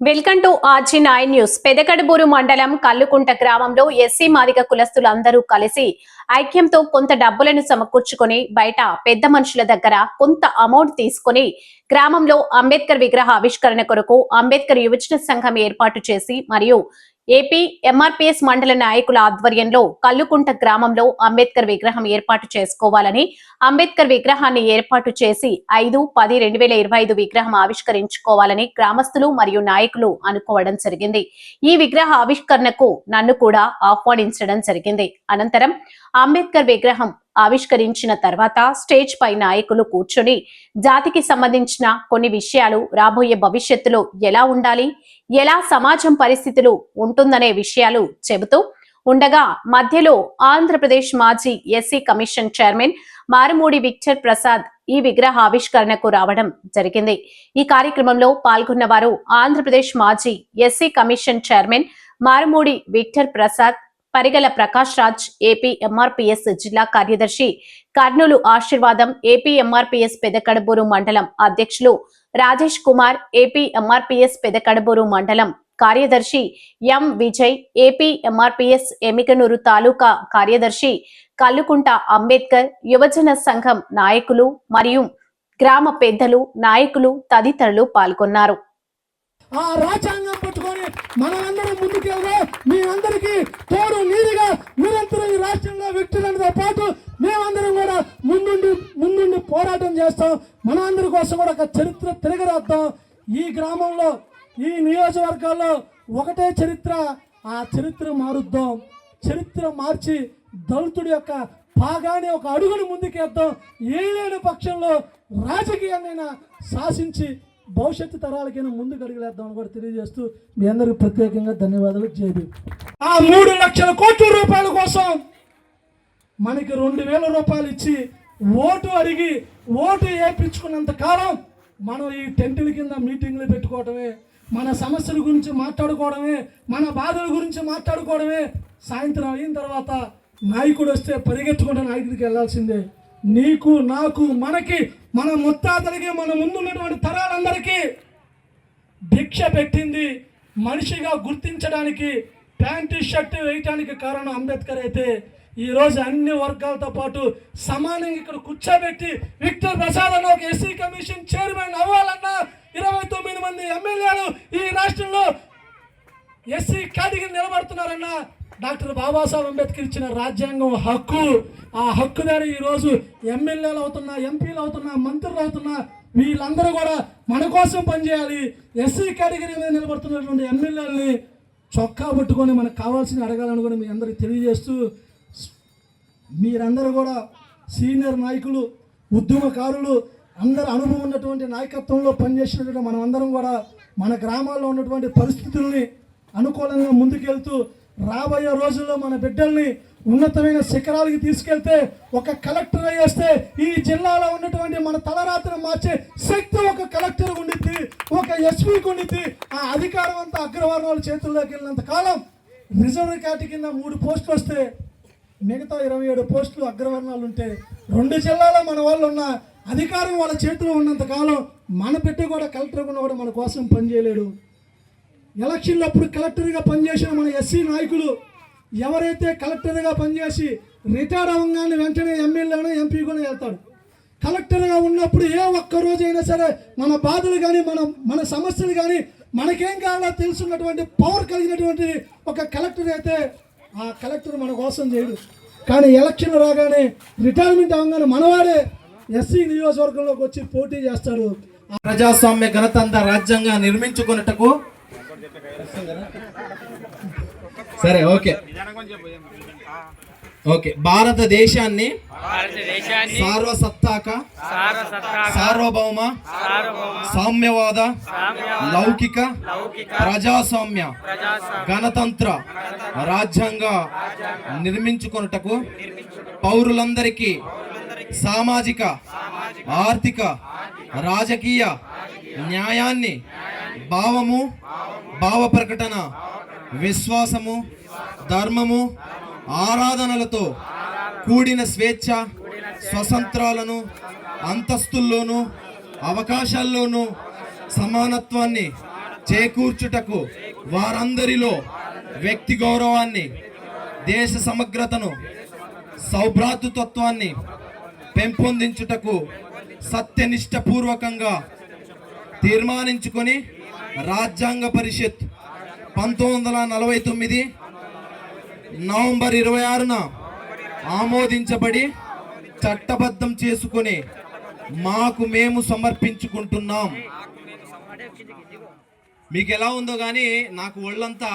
Welcome to RG nine news. Pedakadaburu మండలం కల్లుకుంట గ్రామంలో SC Madiga కులస్తులందరూ కలిసి ఐక్యంతో కొంత డబ్బులను సమకూర్చుకొని బయట పెద్ద మనుషుల దగ్గర కొంత అమౌంట్ తీసుకొని గ్రామంలో అంబేద్కర్ విగ్రహ ఆవిష్కరణ కొరకు అంబేద్కర్ యువజన సంఘం ఏర్పాటు చేసి మరియు ఏపీ ఎంఆర్పీఎస్ మండల నాయకుల ఆధ్వర్యంలో కల్లుకుంట గ్రామంలో అంబేద్కర్ విగ్రహం ఏర్పాటు చేసుకోవాలని అంబేద్కర్ విగ్రహాన్ని ఏర్పాటు చేసి ఐదు పది రెండు వేల ఇరవై ఐదు విగ్రహం ఆవిష్కరించుకోవాలని గ్రామస్తులు మరియు నాయకులు అనుకోవడం జరిగింది. ఈ విగ్రహ ఆవిష్కరణకు నన్ను కూడా ఆహ్వానించడం జరిగింది. అనంతరం అంబేద్కర్ విగ్రహం ఆవిష్కరించిన తర్వాత స్టేజ్ పై నాయకులు కూర్చొని జాతికి సంబంధించిన కొన్ని విషయాలు రాబోయే భవిష్యత్తులో ఎలా ఉండాలి ఎలా సమాజం పరిస్థితులు ఉంటుందనే విషయాలు చెబుతూ ఉండగా మధ్యలో ఆంధ్రప్రదేశ్ మాజీ SC commission chairman Marumudi Victor Prasad ఈ విగ్రహ ఆవిష్కరణకు రావడం జరిగింది. ఈ కార్యక్రమంలో పాల్గొన్న వారు ఆంధ్రప్రదేశ్ మాజీ SC commission chairman Marumudi Victor Prasad Parigala Prakash Raj AP MRPS జిల్లా కార్యదర్శి. కర్నూలు ఆశీర్వాదం ఏపీ ఎంఆర్పీఎస్ పెదకడబూరు మండలం అధ్యక్షులు. రాజేష్ కుమార్ ఏపీ ఎంఆర్పీఎస్ పెదకడబూరు మండలం కార్యదర్శి. M Vijay AP MRPS Emmiganur తాలూకా కార్యదర్శి. కల్లుకుంట అంబేద్కర్ యువజన సంఘం నాయకులు మరియు గ్రామ పెద్దలు నాయకులు తదితరులు పాల్గొన్నారు. ఆ రాజ్యాంగం పట్టుకొని మనమందరం ముందుకెళ్దాం మీ అందరికీ చేస్తాం. మన అందరి కోసం కూడా ఒక చరిత్ర తిరగరాద్దాం. ఈ గ్రామంలో ఈ నియోజకవర్గాల్లో ఒకటే చరిత్ర ఆ చరిత్ర మారుద్దాం. చరిత్ర మార్చి దళితుడి యొక్క భాగాన్ని ఒక అడుగును ముందుకేద్దాం. ఏలేని పక్షంలో రాజకీయాన్నైనా శాసించి భవిష్యత్తు తరాలకైనా ముందుకు అడుగులేద్దామని కూడా తెలియజేస్తూ మీ అందరికీ ప్రత్యేకంగా ధన్యవాదాలు. జైబీ ఆ మూడు లక్షల కోట్ల రూపాయల కోసం మనకి రెండు వేల రూపాయలు ఇచ్చి ఓటు అడిగి ఓటు వేయించుకున్నంత కాలం మనం ఈ టెంటుల కింద మీటింగ్లు పెట్టుకోవడమే మన సమస్యల గురించి మాట్లాడుకోవడమే మన బాధల గురించి మాట్లాడుకోవడమే. సాయంత్రం అయిన తర్వాత నాయకుడు వస్తే పరిగెత్తుకుంటే నాయకుడికి వెళ్ళాల్సిందే. నీకు నాకు మనకి మన ముత్తాతలకి మన ముందున్నటువంటి తరాలందరికీ భిక్ష పెట్టింది మనిషిగా గుర్తించడానికి ప్యాంటు షర్ట్ వేయటానికి కారణం అంబేద్కర్ అయితే ఈరోజు అన్ని వర్గాలతో పాటు సమానంగా ఇక్కడ కూర్చోబెట్టి విక్టర్ ప్రసాద్ అన్న ఒక ఎస్సీ కమిషన్ చైర్మన్ అవ్వాలన్నా ఇరవై తొమ్మిది మంది ఎమ్మెల్యేలు ఈ రాష్ట్రంలో ఎస్సీ కేటగిరీ నిలబడుతున్నారన్న డాక్టర్ బాబాసాహెబ్ అంబేద్కర్ ఇచ్చిన రాజ్యాంగం హక్కు. ఆ హక్కు ద్వారా ఈరోజు ఎమ్మెల్యేలు అవుతున్నా ఎంపీలు అవుతున్నా మంత్రులు అవుతున్నా వీళ్ళందరూ కూడా మన కోసం పనిచేయాలి. ఎస్సీ కేటగిరీ మీద నిలబడుతున్నటువంటి ఎమ్మెల్యేలని చొక్కా పట్టుకొని మనకు కావాల్సింది అడగాలని కూడా మీ అందరికి తెలియజేస్తూ మీరందరూ కూడా సీనియర్ నాయకులు ఉద్యమకారులు అందరు అనుభవం ఉన్నటువంటి నాయకత్వంలో పనిచేసినటువంటి మనం అందరం కూడా మన గ్రామాల్లో ఉన్నటువంటి పరిస్థితుల్ని అనుకూలంగా ముందుకెళ్తూ రాబోయే రోజుల్లో మన బిడ్డల్ని ఉన్నతమైన శిఖరాలకి తీసుకెళ్తే ఒక కలెక్టర్ అయ్యేస్తే ఈ జిల్లాలో ఉన్నటువంటి మన తలరాత్రి మార్చే శక్తి ఒక కలెక్టర్ ఒక ఎస్పీ ఉండిద్ది ఆ అధికారం అంతా అగ్రవర్ణాల చేతుల్లోకి వెళ్ళినంత కాలం రిజర్వ్ క్యాటి కింద మూడు పోస్టులు వస్తే మిగతా ఇరవై ఏడు పోస్టులు అగ్రవర్ణాలు ఉంటే రెండు జిల్లాలో మన వాళ్ళు ఉన్న అధికారం వాళ్ళ చేతిలో ఉన్నంత కాలం మన పెట్టి కూడా కలెక్టర్ కూడా మన కోసం పనిచేయలేడు. ఎలక్షన్లు అప్పుడు కలెక్టర్గా పనిచేసిన మన ఎస్సీ నాయకులు ఎవరైతే కలెక్టర్గా పనిచేసి రిటైర్ అవ్వగానే వెంటనే ఎమ్మెల్యేను ఎంపీ కూడా వెళ్తాడు. కలెక్టర్గా ఉన్నప్పుడు ఏ ఒక్క రోజైనా సరే మన బాధలు కానీ మన మన సమస్యలు కానీ మనకేం కావాలో తెలుసున్నటువంటి పవర్ కలిగినటువంటి ఒక కలెక్టర్ అయితే ఆ కలెక్టర్ మన కోసం చేయడు. కానీ ఎలక్షన్ రాగానే రిటైర్మెంట్ అవ్వగానే మనవాడే ఎస్సీ నియోజకవర్గంలోకి వచ్చి పోటీ చేస్తాడు. ప్రజాస్వామ్య గణతంత్ర రాజ్యాంగం నిర్మించుకున్నటకు సరే ఓకే. ఓకే. భారతదేశాన్ని సార్వసత్తాక సార్వభౌమ సామ్యవాద లౌకిక ప్రజాస్వామ్య గణతంత్ర రాజ్యాంగ నిర్మించుకొనుటకు పౌరులందరికీ సామాజిక ఆర్థిక రాజకీయ న్యాయాన్ని భావము భావ ప్రకటన విశ్వాసము ధర్మము ఆరాధనలతో కూడిన స్వేచ్ఛ స్వతంత్రాలను అంతస్తుల్లోనూ అవకాశాల్లోనూ సమానత్వాన్ని చేకూర్చుటకు వారందరిలో వ్యక్తి గౌరవాన్ని దేశ సమగ్రతను సౌభ్రాతృత్వాన్ని పెంపొందించుటకు సత్యనిష్టపూర్వకంగా తీర్మానించుకొని రాజ్యాంగ పరిషత్ పంతొమ్మిది వందల నలభై తొమ్మిది నవంబర్ ఇరవై ఆరున ఆమోదించబడి చట్టబద్ధం చేసుకొని మాకు మేము సమర్పించుకుంటున్నాం. మీకు ఎలా ఉందో కానీ నాకు ఒళ్ళంతా